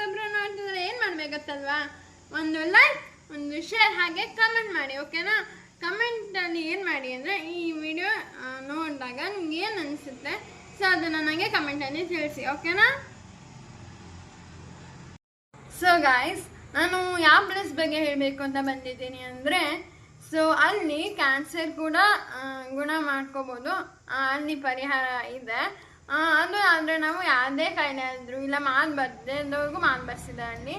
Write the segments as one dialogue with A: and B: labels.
A: ಅಂತಂದ್ರೆ ಹೊಸಬ್ರು ನೋಡ್ತಿದ್ರೆ ಏನು ಮಾಡ್ಬೇಕತ್ತಲ್ವಾ ಒಂದು ಲೈಕ್ ಒಂದು ಶೇರ್ ಹಾಗೆ ಕಮೆಂಟ್ ಮಾಡಿ ಓಕೆನಾ ಕಮೆಂಟಲ್ಲಿ ಏನು ಮಾಡಿ ಅಂದರೆ, ಈ ವಿಡಿಯೋ ನೋಡಿದಾಗ ನಿಮ್ಗೆ ಏನು ಅನಿಸುತ್ತೆ? ಸೊ ಅದನ್ನು ನನಗೆ ಕಮೆಂಟಲ್ಲಿ ತಿಳಿಸಿ ಓಕೆನಾ ಸೊ ಗಾಯ್ಸ್ ನಾನು ಯಾವ ಪ್ಲೇಸ್ ಬಗ್ಗೆ ಹೇಳಬೇಕು ಅಂತ ಬಂದಿದ್ದೀನಿ ಅಂದರೆ ಸೊ ಅಲ್ಲಿ ಕ್ಯಾನ್ಸರ್ ಕೂಡ ಗುಣ ಮಾಡ್ಕೋಬೋದು. ಅಲ್ಲಿ ಪರಿಹಾರ ಇದೆ. ಅದು ಆದರೆ ನಾವು ಯಾವುದೇ ಕಾಯಿಲೆ ಆದರೂ ಇಲ್ಲ ಮಾತು ಬರ್ದೇದವ್ರಿಗೂ ಮಾತು ಬರ್ಸಿದೆ ಅಲ್ಲಿ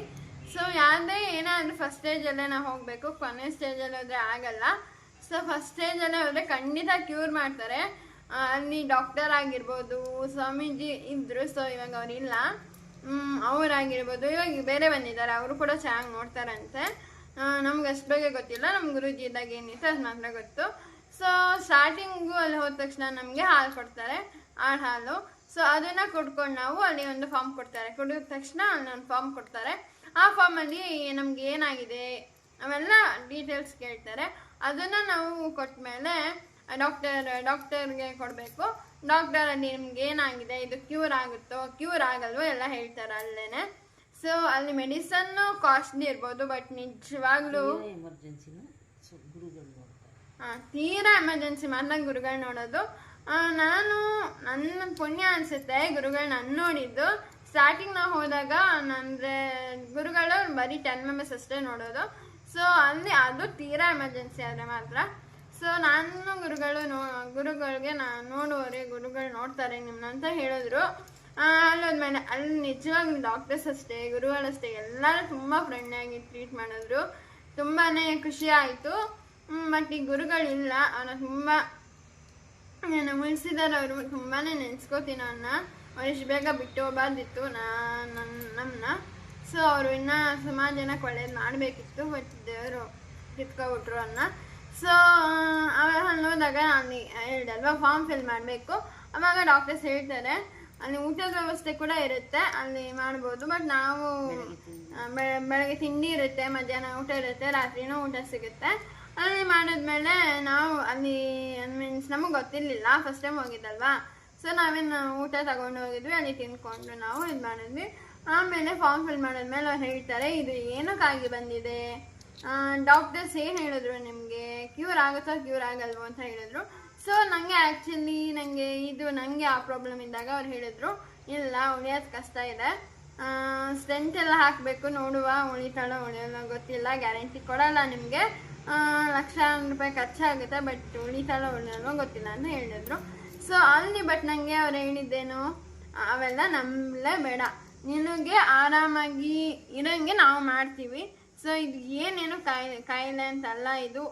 A: ಸೊ ಯಾವುದೇ ಏನಾದರೂ ಫಸ್ಟ್ ಸ್ಟೇಜಲ್ಲೇ ನಾವು ಹೋಗಬೇಕು. ಕೊನೆ ಸ್ಟೇಜಲ್ಲಿ ಹೋದರೆ ಆಗಲ್ಲ. ಸೊ ಫಸ್ಟ್ ಸ್ಟೇಜಲ್ಲೇ ಹೋದರೆ ಖಂಡಿತ ಕ್ಯೂರ್ ಮಾಡ್ತಾರೆ. ಅಲ್ಲಿ ಡಾಕ್ಟರ್ ಆಗಿರ್ಬೋದು, ಸ್ವಾಮೀಜಿ ಇದ್ದರು ಸೊ ಇವಾಗ ಅವರಿಲ್ಲ ಅವ್ರಾಗಿರ್ಬೋದು ಇವಾಗ ಬೇರೆ ಬಂದಿದ್ದಾರೆ. ಅವರು ಕೂಡ ಚೆನ್ನಾಗಿ ನೋಡ್ತಾರಂತೆ. ನಮ್ಗೆ ಅಷ್ಟು ಬಗ್ಗೆ ಗೊತ್ತಿಲ್ಲ. ನಮ್ಮ ಗುರುಜಿ ಇದ್ದಾಗ ಏನಿತ್ತು ಅದು ಮಾತ್ರ ಗೊತ್ತು. ಸೊ ಸ್ಟಾರ್ಟಿಂಗು ಅಲ್ಲಿ ಹೋದ ತಕ್ಷಣ ನಮಗೆ ಹಾಲು ಕೊಡ್ತಾರೆ. ಆಡು ಹಾಲು ಸೊ ಅದನ್ನ ಕೊಡ್ಕೊಂಡು ನಾವು ಅಲ್ಲಿ ಒಂದು ಫಾರ್ಮ್ ಕೊಡ್ತಾರೆ. ಕುಡಿದ ತಕ್ಷಣ ಅಲ್ಲಿ ಒಂದು ಫಾರ್ಮ್ ಕೊಡ್ತಾರೆ. ಆ ಫಾರ್ಮಲ್ಲಿ ನಮ್ಗೆ ಏನಾಗಿದೆ? ಅವೆಲ್ಲ ಡೀಟೇಲ್ಸ್ ಕೇಳ್ತಾರೆ. ಅದನ್ನ ನಾವು ಕೊಟ್ಟ ಮೇಲೆ ಡಾಕ್ಟರ್ ಡಾಕ್ಟರ್ಗೆ ಕೊಡಬೇಕು. ಡಾಕ್ಟರ್ ಅಲ್ಲಿ ನಿಮ್ಗೆ ಏನಾಗಿದೆ? ಇದು ಕ್ಯೂರ್ ಆಗುತ್ತೋ? ಕ್ಯೂರ್ ಆಗಲ್ವೋ? ಎಲ್ಲ ಹೇಳ್ತಾರೆ ಅಲ್ಲೇನೆ. ಸೊ ಅಲ್ಲಿ ಮೆಡಿಸನ್ನು ಕಾಸ್ಟ್ಲಿ ಇರ್ಬೋದು ಬಟ್ ನಿಜವಾಗ್ಲೂ ಹಾ ತೀರಾ ಎಮರ್ಜೆನ್ಸಿ ಮಾತ್ರ ಗುರುಗಳು ನೋಡೋದು. ನಾನು ನನ್ನ ಪುಣ್ಯ ಅನ್ಸುತ್ತೆ. ಗುರುಗಳು ನನ್ನ ನೋಡಿದ್ದು. ಸ್ಟಾರ್ಟಿಂಗ್ ನಾವು ಹೋದಾಗ ಅಂದರೆ ಗುರುಗಳು ಬರೀ ಟೆನ್ ಮೆಂಬರ್ಸ್ ಅಷ್ಟೇ ನೋಡೋದು. ಸೊ ಅಲ್ಲಿ ಅದು ತೀರಾ ಎಮರ್ಜೆನ್ಸಿ ಆದರೆ ಮಾತ್ರ. ಸೊ ನಾನು ಗುರುಗಳು ನೋ ಗುರುಗಳಿಗೆ ನಾನು ನೋಡುವರೆ ಗುರುಗಳು ನೋಡ್ತಾರೆ ನಿಮ್ಮನ್ನ ಅಂತ ಹೇಳಿದ್ರು. ಆ, ಮನೆ ಅಲ್ಲಿ ನಿಜವಾಗಿ ಡಾಕ್ಟರ್ಸ್ ಅಷ್ಟೇ ಗುರುಗಳಷ್ಟೇ ಎಲ್ಲರೂ ತುಂಬ ಫ್ರೆಂಡ್ಲಿಯಾಗಿ ಟ್ರೀಟ್ ಮಾಡಿದ್ರು. ತುಂಬಾ ಖುಷಿ ಆಯಿತು. ಬಟ್ ಈ ಗುರುಗಳಿಲ್ಲ. ಅವನ ತುಂಬ ನಾನು ಉಳಿಸಿದಾರೆ ಅವರು ತುಂಬಾ ನೆನೆಸ್ಕೋತೀನಿ ಅವನ್ನ ಅವ್ರು ಬೇಗ ಬಿಟ್ಟು ಹೋಗ್ಬಾರ್ದಿತ್ತು ನಾ ನನ್ನ ನಮ್ಮನ್ನ ಸೊ ಅವರು ಇನ್ನೂ ಸುಮಾರು ಜನಕ್ಕೆ ಒಳ್ಳೇದು ಮಾಡಬೇಕಿತ್ತು ಬಟ್ ದೇವರು ಕಿತ್ಕೊಬಿಟ್ರು ಅನ್ನ ಸೊ ಅವಾಗ ಹೋದಾಗ ನಾನು ಹೇಳಿದೆ ಅಲ್ವಾ ಫಾರ್ಮ್ ಫಿಲ್ ಮಾಡಬೇಕು. ಅವಾಗ ಡಾಕ್ಟರ್ಸ್ ಹೇಳ್ತಾರೆ, ಅಲ್ಲಿ ಊಟದ ವ್ಯವಸ್ಥೆ ಕೂಡ ಇರುತ್ತೆ, ಅಲ್ಲಿ ಮಾಡ್ಬೋದು ಬಟ್ ನಾವು ಬೆಳಗ್ಗೆ ತಿಂಡಿ ಇರುತ್ತೆ, ಮಧ್ಯಾಹ್ನ ಊಟ ಇರುತ್ತೆ, ರಾತ್ರಿನೂ ಊಟ ಸಿಗುತ್ತೆ. ಅಲ್ಲಿ ಮಾಡಿದ್ಮೇಲೆ ನಾವು ಅಲ್ಲಿ ಮೀನ್ಸ್ ನಮಗೆ ಗೊತ್ತಿರಲಿಲ್ಲ ಫಸ್ಟ್ ಟೈಮ್ ಹೋಗಿದ್ದಲ್ವಾ? ಸೊ ನಾವೇನು ಊಟ ತಗೊಂಡು ಹೋಗಿದ್ವಿ, ಅಲ್ಲಿ ತಿನ್ಕೊಂಡು ನಾವು ಇದು ಮಾಡಿದ್ವಿ. ಆಮೇಲೆ ಫಾರ್ಮ್ ಫಿಲ್ ಮಾಡಿದ್ಮೇಲೆ ಅವ್ರು ಹೇಳ್ತಾರೆ, ಇದು ಏನಕ್ಕಾಗಿ ಬಂದಿದೆ? ಡಾಕ್ಟರ್ಸ್ ಏನು ಹೇಳಿದ್ರು ನಿಮಗೆ? ಕ್ಯೂರ್ ಆಗುತ್ತೋ ಕ್ಯೂರ್ ಆಗಲ್ವೋ ಅಂತ ಹೇಳಿದ್ರು. ಸೊ ನನಗೆ ಆ್ಯಕ್ಚುಲಿ ನನಗೆ ಇದು ನನಗೆ ಆ ಪ್ರಾಬ್ಲಮ್ ಇದ್ದಾಗ ಅವ್ರು ಹೇಳಿದ್ರು, ಇಲ್ಲ, ಉಳಿಯೋದು ಕಷ್ಟ ಇದೆ. ಸ್ಟೆಂಟ್ ಎಲ್ಲ ಹಾಕಬೇಕು, ನೋಡುವ, ಉಳಿತಾಳೋ ಉಳಿಯೋಲ್ಲ ಗೊತ್ತಿಲ್ಲ ಗ್ಯಾರಂಟಿ ಕೊಡಲ್ಲ ನಿಮಗೆ. ಲಕ್ಷ ರೂಪಾಯಿ ಖರ್ಚಾಗುತ್ತೆ ಬಟ್ ಉಳಿತಾಳೋ ಉಳಿಯೋಲ್ಲ ಗೊತ್ತಿಲ್ಲ ಅಂತ ಹೇಳಿದ್ರು. ಸೊ ಅಲ್ಲಿ ಬಟ್ ನನಗೆ ಅವ್ರು ಹೇಳಿದ್ದೇನು, ಅವೆಲ್ಲ ನಂಬಲೇ ಬೇಡ. ನಿನಗೆ ಆರಾಮಾಗಿ ಇರೋಂಗೆ ನಾವು ಮಾಡ್ತೀವಿ. ಸೊ ಇದು ಏನೇನು ಕಾಯಿಲೆ ಕಾಯಿಲೆ ಅಂತಲ್ಲ ಇದು.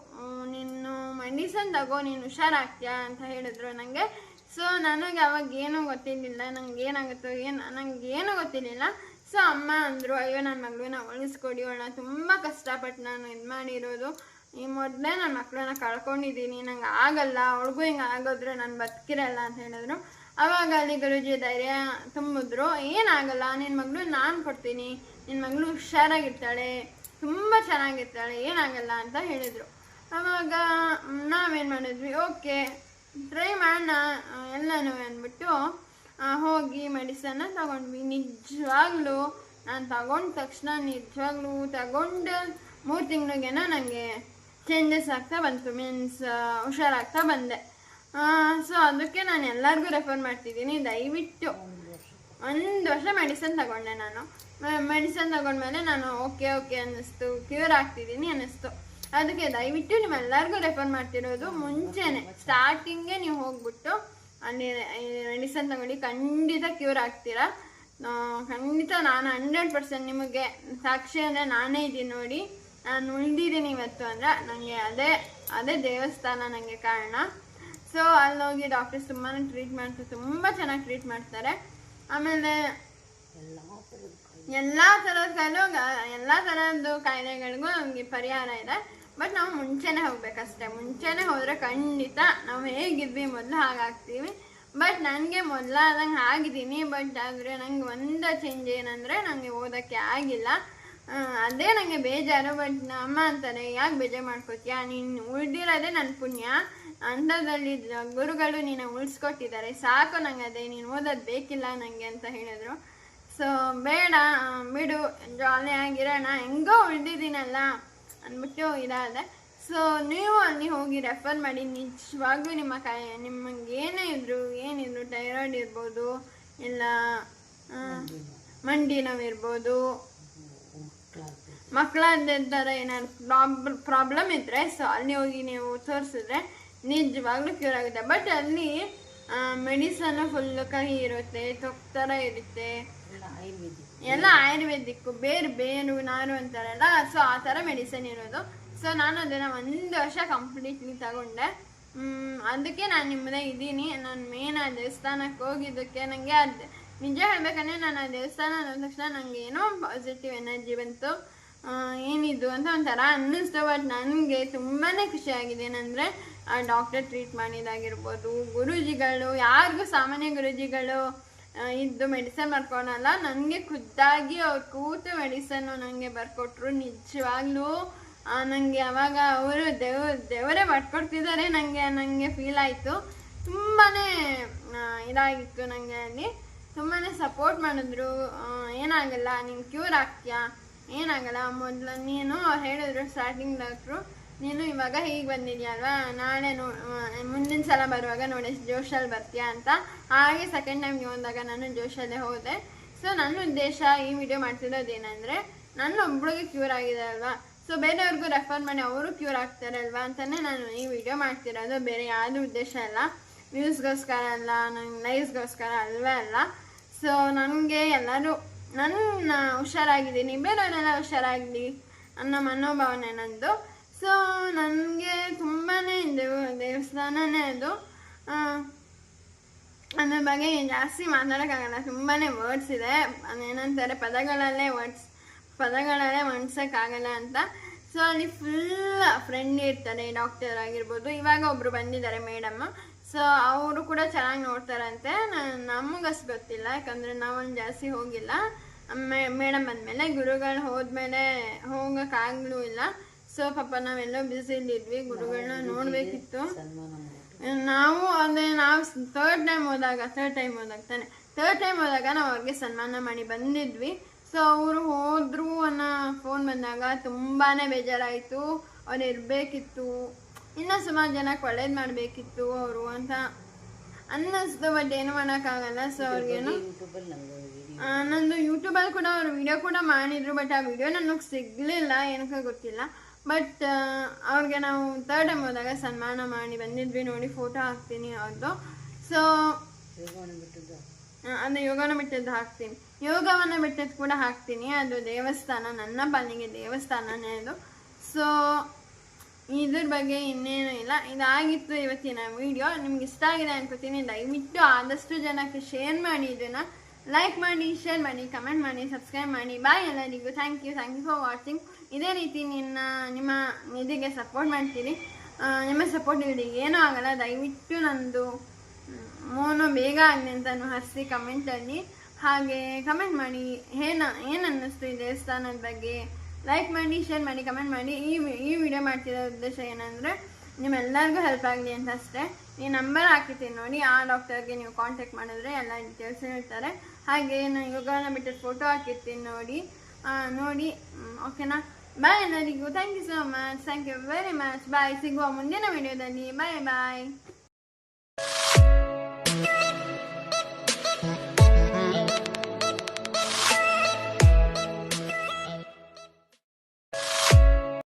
A: ನಿನ್ನ ನೀನು ಮೆಡಿಸನ್ ತಗೋ, ನೀನು ಹುಷಾರಾಗ್ತೀಯಾ ಅಂತ ಹೇಳಿದ್ರು ನನಗೆ ಸೊ ನನಗೆ ಅವಾಗ ಏನೂ ಗೊತ್ತಿರಲಿಲ್ಲ. ನಂಗೆ ಏನಾಗುತ್ತೋ ಏನು ನನಗೆ ಏನೂ ಗೊತ್ತಿರಲಿಲ್ಲ. ಸೊ ಅಮ್ಮ ಅಂದರು, ಅಯ್ಯೋ ನನ್ನ ಮಗಳನ್ನ ಉಳಿಸ್ಕೊಡಿ ಅವಳನ್ನ ತುಂಬ ಕಷ್ಟಪಟ್ಟು ನಾನು ಇದು ಮಾಡಿರೋದು. ಈ ಮೊದಲೇ ನನ್ನ ಮಕ್ಕಳನ್ನ ಕಳ್ಕೊಂಡಿದ್ದೀನಿ. ನಂಗೆ ಆಗಲ್ಲ. ಅವಳಿಗೂ ಹಿಂಗೆ ಆಗೋದ್ರೆ ನಾನು ಬದುಕಿರಲ್ಲ ಅಂತ ಹೇಳಿದ್ರು. ಅವಾಗ ಅಲ್ಲಿ ಗುರುಜಿ ಧೈರ್ಯ ತುಂಬಿದ್ರು. ಏನಾಗಲ್ಲ ನಿನ್ನ ಮಗಳು ನಾನು ಕೊಡ್ತೀನಿ. ನಿನ್ನ ಮಗಳು ಹುಷಾರಾಗಿರ್ತಾಳೆ. ತುಂಬ ಚೆನ್ನಾಗಿರ್ತಾಳೆ. ಏನಾಗಲ್ಲ ಅಂತ ಹೇಳಿದರು. ಅವಾಗ ನಾವೇನು ಮಾಡಿದ್ವಿ? ಓಕೆ. ಟ್ರೈ ಮಾಡೋಣ ಎಲ್ಲನೂ ಅಂದ್ಬಿಟ್ಟು ಹೋಗಿ ಮೆಡಿಸನ್ನ ತಗೊಂಡ್ವಿ. ನಿಜವಾಗ್ಲೂ ನಾನು ತಗೊಂಡ ತಕ್ಷಣ, ನಿಜವಾಗ್ಲೂ ತಗೊಂಡು ಮೂರು ತಿಂಗಳಿಗೇನೋ ನನಗೆ ಚೇಂಜಸ್ ಆಗ್ತಾ ಬಂತು. ಮೀನ್ಸ್ ಹುಷಾರಾಗ್ತಾ ಬಂದೆ. ಸೊ ಅದಕ್ಕೆ ನಾನು ಎಲ್ಲರಿಗೂ ರೆಫರ್ ಮಾಡ್ತಿದ್ದೀನಿ. ದಯವಿಟ್ಟು ಒಂದು ವರ್ಷ ಮೆಡಿಸನ್ ತಗೊಂಡೆ ನಾನು. ಮೆಡಿಸನ್ ತಗೊಂಡ್ಮೇಲೆ ನಾನು ಓಕೆ ಓಕೆ ಅನ್ನಿಸ್ತು. ಕ್ಯೂರ್ ಆಗ್ತಿದ್ದೀನಿ ಅನ್ನಿಸ್ತು. ಅದಕ್ಕೆ ದಯವಿಟ್ಟು ನಿಮ್ಮೆಲ್ಲರಿಗೂ ರೆಫರ್ ಮಾಡ್ತಿರೋದು ಮುಂಚೆನೆ. ಸ್ಟಾರ್ಟಿಂಗೇ ನೀವು ಹೋಗ್ಬಿಟ್ಟು ಅಲ್ಲಿ ಮೆಡಿಸನ್ ತಗೊಂಡು ಖಂಡಿತ ಕ್ಯೂರ್ ಆಗ್ತೀರಾ? ಖಂಡಿತ ನಾನು ಹಂಡ್ರೆಡ್ ಪರ್ಸೆಂಟ್ ನಿಮಗೆ ಸಾಕ್ಷಿ ಅಂದರೆ ನಾನೇ ಇದ್ದೀನಿ ನೋಡಿ. ನಾನು ಉಳಿದಿದ್ದೀನಿ ಇವತ್ತು ಅಂದರೆ ನನಗೆ ಅದೇ ಅದೇ ದೇವಸ್ಥಾನ ನನಗೆ ಕಾರಣ. ಸೊ ಅಲ್ಲಿ ಹೋಗಿ ಡಾಕ್ಟರ್ಸ್ ತುಂಬಾ ಟ್ರೀಟ್ ಮಾಡ್ತಾರೆ ತುಂಬ ಚೆನ್ನಾಗಿ ಟ್ರೀಟ್ ಮಾಡ್ತಾರೆ. ಆಮೇಲೆ
B: ಎಲ್ಲ ಥರದ ಕಾಯಿಲೆ,
A: ಎಲ್ಲ ಥರದ್ದು ಕಾಯಿಲೆಗಳಿಗೂ ನಮಗೆ ಪರಿಹಾರ ಇದೆ. ಬಟ್ ನಾವು ಮುಂಚೆನೇ ಹೋಗ್ಬೇಕಷ್ಟೆ. ಮುಂಚೆನೇ ಹೋದರೆ ಖಂಡಿತ ನಾವು ಹೇಗಿದ್ವಿ ಮೊದಲು ಹಾಗಾಗ್ತೀವಿ. ಬಟ್ ನನಗೆ ಮೊದಲಾದಂಗೆ ಆಗಿದ್ದೀನಿ. ಬಟ್ ಆದರೆ ನಂಗೆ ಒಂದು ಚೇಂಜ್ ಏನಂದರೆ ನನಗೆ ಓದೋಕ್ಕೆ ಆಗಿಲ್ಲ. ಅದೇ ನನಗೆ ಬೇಜಾರು. ಬಟ್ ಅಮ್ಮ ಅಂತಾರೆ, ಯಾಕೆ ಬೇಜಾರು ಮಾಡ್ಕೋತೀಯ? ನೀನು ಉಳ್ದಿರೋದೇ ನನ್ನ ಪುಣ್ಯ. ಅಂಥದ್ರಲ್ಲಿ ಗುರುಗಳು ನೀನು ಉಳಿಸ್ಕೊಟ್ಟಿದ್ದಾರೆ. ಸಾಕು ನಂಗೆ ಅದೇ. ನೀನು ಓದೋದು ಬೇಕಿಲ್ಲ ನನಗೆ ಅಂತ ಹೇಳಿದ್ರು. ಸೊ ಬೇಡ ಬಿಡು ಜಾಲಿ ಆಗಿರೋಣ. ಹೆಂಗೋ ಉಳ್ದಿದ್ದೀನಲ್ಲ. ಅಂದ್ಬಿಟ್ಟು ಇದಾದೆ. ಸೊ ನೀವು ಅಲ್ಲಿ ಹೋಗಿ ರೆಫರ್ ಮಾಡಿ, ನಿಜವಾಗ್ಲೂ ನಿಮ್ಮ ಕೈ, ನಿಮಗೆ ಏನೇ ಇದ್ರು, ಏನಿದ್ರು ಥೈರಾಯ್ಡ್ ಇರ್ಬೋದು, ಇಲ್ಲ ಮಂಡಿ ನೋವಿರ್ಬೋದು ಮಕ್ಕಳಾದ ಥರ ಏನಾದ್ರು ಪ್ರಾಬ್, ಪ್ರಾಬ್ಲಮ್ ಇದ್ರೆ ಸೊ ಅಲ್ಲಿ ಹೋಗಿ ನೀವು ತೋರಿಸಿದ್ರೆ ನಿಜವಾಗ್ಲೂ ಕ್ಯೂರ್ ಆಗುತ್ತೆ. ಬಟ್ ಅಲ್ಲಿ ಮೆಡಿಸನ್ ಫುಲ್ ಕಹಿ ಇರುತ್ತೆ ತೊಕ್ ಥರ ಇರುತ್ತೆ
B: ಎಲ್ಲ ಆಯುರ್ವೇದಿಕ್
A: ಬೇರು ಬೇರು, ನಾರು ಅಂತಾರಲ್ಲ. ಸೊ ಆ ಥರ ಮೆಡಿಸಿನ್ ಇರೋದು. ಸೊ ನಾನು ಅದನ್ನು ಒಂದು ವರ್ಷ ಕಂಪ್ಲೀಟ್ಲಿ ತಗೊಂಡೆ. ಅದಕ್ಕೆ ನಾನು ನಿಮ್ಮದೇ ಇದ್ದೀನಿ. ನಾನು ಮೇನ್ ಆ ದೇವಸ್ಥಾನಕ್ಕೆ ಹೋಗಿದ್ದಕ್ಕೆ ನನಗೆ ಅದು ನಿಜ ಹೇಳ್ಬೇಕಂದ್ರೆ ನಾನು ಆ ದೇವಸ್ಥಾನ ಅಂದ ತಕ್ಷಣ ನನಗೆ ಏನೋ ಪಾಸಿಟಿವ್ ಎನರ್ಜಿ ಬಂತು. ಏನಿದ್ದು ಏನಿದು ಅಂತ ಒಂಥರ ಅನ್ನಿಸ್ತು ಬಟ್ ನನಗೆ ತುಂಬಾ ಖುಷಿಯಾಗಿದೆ ಏನಂದರೆ ಡಾಕ್ಟರ್ ಟ್ರೀಟ್ ಮಾಡಿದಾಗಿರ್ಬೋದು, ಗುರೂಜಿಗಳು, ಯಾರಿಗೂ ಸಾಮಾನ್ಯ ಗುರೂಜಿಗಳು ಆ, ಇದ್ದು ಮೆಡಿಸನ್ ಬರ್ಕೊಳಲ್ಲ ನನಗೆ ಖುದ್ದಾಗಿ ಅವ್ರು ಕೂತು ಮೆಡಿಸನ್ನು ನನಗೆ ಬರ್ಕೊಟ್ರು ನಿಜವಾಗ್ಲೂ. ನನಗೆ ಅವಾಗ ಅವರು ದೇವ್ ದೇವರೇ ಬರ್ಕೊಡ್ತಿದ್ದಾರೆ ನನಗೆ ನನಗೆ ಫೀಲ್ ಆಯಿತು. ತುಂಬಾ ಇದಾಗಿತ್ತು ನನಗೆ ಅಲ್ಲಿ. ತುಂಬಾ ಸಪೋರ್ಟ್ ಮಾಡಿದ್ರು. ಏನಾಗಲ್ಲ ನೀನು ಕ್ಯೂರ್ ಆಗ್ತೀಯಾ? ಏನಾಗಲ್ಲ ಮೊದಲು ನೀನು ಅವ್ರು ಹೇಳಿದ್ರು ಸ್ಟಾರ್ಟಿಂಗ್ ಡಾಕ್ಟ್ರು ನೀನು ಇವಾಗ ಹೀಗೆ ಬಂದಿದ್ಯಲ್ವಾ ನಾಳೆ ನೋ ಮುಂದಿನ ಸಲ ಬರುವಾಗ ನೋಡಿ ಜೋಶಲ್ಲಿ ಬರ್ತೀಯಾ ಅಂತ. ಹಾಗೆ ಸೆಕೆಂಡ್ ಟೈಮ್ಗೆ ಹೋದಾಗ ನಾನು ಜೋಶಲ್ಲೇ ಹೋದೆ. ಸೊ ನನ್ನ ಉದ್ದೇಶ ಈ ವಿಡಿಯೋ ಮಾಡ್ತಿರೋದೇನೆಂದರೆ, ನನ್ನ ಒಬ್ಳಿಗೆ ಕ್ಯೂರ್ ಆಗಿದೆ ಅಲ್ವಾ? ಸೊ ಬೇರೆಯವ್ರಿಗೂ ರೆಫರ್ ಮಾಡಿ ಅವರು ಕ್ಯೂರ್ ಆಗ್ತಾರಲ್ವಾ ಅಂತಲೇ ನಾನು ಈ ವಿಡಿಯೋ ಮಾಡ್ತಿರೋದು. ಬೇರೆ ಯಾವುದೂ ಉದ್ದೇಶ ಅಲ್ಲ ವ್ಯೂಸ್ಗೋಸ್ಕರ ಅಲ್ಲ ನನ್ನ ಲೈಫ್ಗೋಸ್ಕರ ಅಲ್ವೇ ಅಲ್ಲ. ಸೊ ನನಗೆ ಎಲ್ಲರೂ ನನ್ನ ಹುಷಾರಾಗಿದ್ದೀನಿ. ಬೇರೆಯವರೆಲ್ಲ ಹುಷಾರಾಗಲಿ. ಅನ್ನೋ ಮನೋಭಾವನೆ ನಂದು. ಸೊ ನನಗೆ ತುಂಬಾ ದೇವ ದೇವಸ್ಥಾನನೇ ಅದು ಅದ್ರ ಬಗ್ಗೆ ಜಾಸ್ತಿ ಮಾತಾಡೋಕ್ಕಾಗಲ್ಲ ತುಂಬಾ ವರ್ಡ್ಸ್ ಇದೆ. ಏನಂತಾರೆ, ಪದಗಳಲ್ಲೇ ವರ್ಡ್ಸ್ ಪದಗಳಲ್ಲೇ ವರ್ಣಿಸೋಕ್ಕಾಗಲ್ಲ ಅಂತ. ಸೊ ಅಲ್ಲಿ ಫುಲ್ ಫ್ರೆಂಡ್ ಇರ್ತಾರೆ ಡಾಕ್ಟರ್ ಆಗಿರ್ಬೋದು. ಇವಾಗ ಒಬ್ರು ಬಂದಿದ್ದಾರೆ ಮೇಡಮ್ ಸೊ ಅವರು ಕೂಡ ಚೆನ್ನಾಗಿ ನೋಡ್ತಾರಂತೆ. ನಮಗಷ್ಟು ಗೊತ್ತಿಲ್ಲ, ಯಾಕಂದರೆ ನಾವೊಂದು ಜಾಸ್ತಿ ಹೋಗಿಲ್ಲ. ಮೇಡಮ್ ಬಂದಮೇಲೆ ಗುರುಗಳು ಹೋದ್ಮೇಲೆ ಹೋಗೋಕ್ಕಾಗಲೂ ಇಲ್ಲ. ಸೊ ಪಾಪ ನಾವೆಲ್ಲೋ ಬ್ಯುಸಿಲಿದ್ವಿ ಗುರುಗಳನ್ನ ನೋಡಬೇಕಿತ್ತು. ನಾವು ಅಂದ್ರೆ ನಾವು ಥರ್ಡ್ ಟೈಮ್ ಹೋದಾಗ ಥರ್ಡ್ ಟೈಮ್ ಹೋದಾಗ ತಾನೆ ಥರ್ಡ್ ಟೈಮ್ ಹೋದಾಗ ನಾವು ಅವ್ರಿಗೆ ಸನ್ಮಾನ ಮಾಡಿ ಬಂದಿದ್ವಿ. ಸೊ ಅವರು ಹೋದ್ರು ಅನ್ನೋ ಫೋನ್ ಬಂದಾಗ ತುಂಬಾನೇ ಬೇಜಾರಾಯಿತು. ಅವ್ರು ಇರಬೇಕಿತ್ತು. ಇನ್ನೂ ಸುಮಾರು ಜನಕ್ಕೆ ಒಳ್ಳೇದು ಮಾಡಬೇಕಿತ್ತು ಅವರು ಅಂತ ಅನ್ನಿಸ್ತು ಬಟ್ ಏನು ಮಾಡೋಕ್ಕಾಗಲ್ಲ. ಸೊ ಅವ್ರಿಗೇನು ನಂದು ಯೂಟ್ಯೂಬಲ್ಲಿ ಕೂಡ ಅವ್ರು ವಿಡಿಯೋ ಕೂಡ ಮಾಡಿದ್ರು ಬಟ್ ಆ ವಿಡಿಯೋ ನನಗೆ ಸಿಗಲಿಲ್ಲ ಏನಕ್ಕೆ ಗೊತ್ತಿಲ್ಲ. ಬಟ್ ಅವ್ರಿಗೆ ನಾವು ಥರ್ಡ್ ಟೈಮ್ ಹೋದಾಗ ಸನ್ಮಾನ ಮಾಡಿ ಬಂದಿದ್ವಿ ನೋಡಿ ಫೋಟೋ ಹಾಕ್ತೀನಿ ಅವ್ರದ್ದು ಸೊ
B: ಅಂದರೆ
A: ಅದು ಯೋಗನ ಬಿಟ್ಟದ್ದು ಹಾಕ್ತೀನಿ. ಯೋಗವನ್ನು ಬಿಟ್ಟದ್ದು ಕೂಡ ಹಾಕ್ತೀನಿ. ಅದು ದೇವಸ್ಥಾನ ನನ್ನ ಪಾಲಿಗೆ ದೇವಸ್ಥಾನನೇ ಅದು. ಸೊ ಇದ್ರ ಬಗ್ಗೆ ಇನ್ನೇನು ಇಲ್ಲ. ಇದಾಗಿತ್ತು ಇವತ್ತಿನ ವಿಡಿಯೋ ನಿಮ್ಗೆ ಇಷ್ಟ ಆಗಿದೆ ಅನ್ಕೋತೀನಿ. ದಯವಿಟ್ಟು ಆದಷ್ಟು ಜನಕ್ಕೆ ಶೇರ್ ಮಾಡಿ ಇದನ್ನು. ಲೈಕ್ ಮಾಡಿ ಶೇರ್ ಮಾಡಿ ಕಮೆಂಟ್ ಮಾಡಿ ಸಬ್ಸ್ಕ್ರೈಬ್ ಮಾಡಿ. ಬಾಯ್ ಎಲ್ಲರಿಗೂ. Thank you thank you for watching ಇದೇ ರೀತಿ ನಿನ್ನ, ನಿಮ್ಮ ನಿಧಿಗೆ ಸಪೋರ್ಟ್ ಮಾಡ್ತೀರಿ ನಿಮ್ಮ ಸಪೋರ್ಟ್ ಇಲ್ಲದೆ ಏನೂ ಆಗಲ್ಲ. ದಯವಿಟ್ಟು ನಂದು ಮೋನು ಬೇಗ ಆಗಲಿ ಅಂತ ಹರಿಸಿ ಕಮೆಂಟಲ್ಲಿ ಹಾಗೆ ಕಮೆಂಟ್ ಮಾಡಿ. ಏನ ಏನು ಅನ್ನಿಸ್ತು ಈ ದೇವಸ್ಥಾನದ ಬಗ್ಗೆ? ಲೈಕ್ ಮಾಡಿ ಶೇರ್ ಮಾಡಿ ಕಮೆಂಟ್ ಮಾಡಿ. ಈ ಈ ವಿಡಿಯೋ ಮಾಡ್ತಿರೋ ಉದ್ದೇಶ ಏನಂದರೆ, ನಿಮ್ಮೆಲ್ಲರಿಗೂ ಹೆಲ್ಪ್ ಆಗಲಿ ಅಂತ ಅಷ್ಟೇ. ಈ ನಂಬರ್ ಹಾಕಿರ್ತೀನಿ ನೋಡಿ. ಆ ಡಾಕ್ಟರ್ಗೆ ನೀವು ಕಾಂಟ್ಯಾಕ್ಟ್ ಮಾಡಿದ್ರೆ ಎಲ್ಲ ಡೀಟೇಲ್ಸ್ ಹೇಳ್ತಾರೆ. ಹಾಗೆ ನಾನು ಇವಾಗ ಬಿಟ್ಟು ಫೋಟೋ ಹಾಕಿರ್ತೀನಿ ನೋಡಿ. ನೋಡಿ ಓಕೆನಾ ಬಾಯ್ ಎಲ್ಲರಿಗೂ thank you so much thank you very much bye ಸಿಗುವ ಮುಂದಿನ ವಿಡಿಯೋದಲ್ಲಿ ಬಾಯ್ ಬಾಯ್